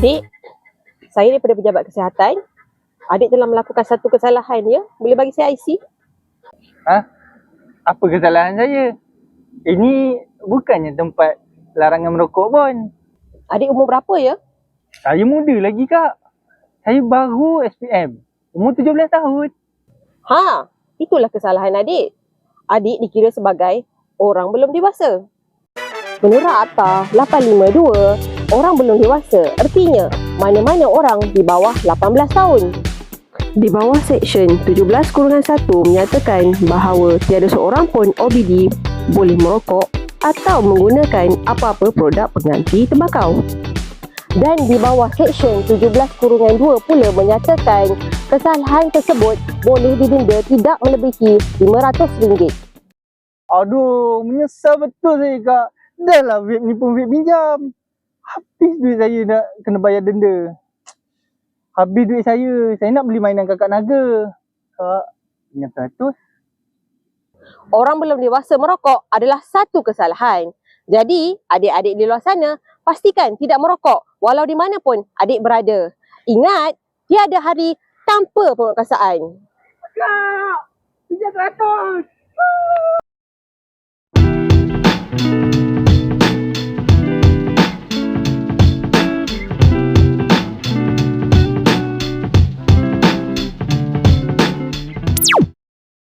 Adik, saya daripada pejabat kesihatan. Adik telah melakukan satu kesalahan ya. Boleh bagi saya IC? Ha? Apa kesalahan saya? Ini bukannya tempat larangan merokok pun. Adik umur berapa ya? Saya muda lagi kak. Saya baru SPM. Umur 17 tahun. Ha, itulah kesalahan adik. Adik dikira sebagai orang belum dewasa. Menurut Akta 852, orang belum dewasa artinya mana-mana orang di bawah 18 tahun. Di bawah Seksyen 17 kurungan 1 menyatakan bahawa tiada seorang pun OBD boleh merokok atau menggunakan apa-apa produk pengganti tembakau. Dan di bawah Seksyen 17 kurungan 2 pula menyatakan kesalahan tersebut boleh didenda tidak melebihi RM500. Aduh, menyesal betul saya kak. Dah lah vape ni pun vape pinjam. Habis duit saya nak kena bayar denda. Habis duit saya. Saya nak beli mainan kakak naga. Kak, ingat seratus. Orang belum dewasa merokok adalah satu kesalahan. Jadi, adik-adik di luar sana, pastikan tidak merokok walau di mana pun adik berada. Ingat, tiada hari tanpa penguasaan. Kak, pinjam seratus.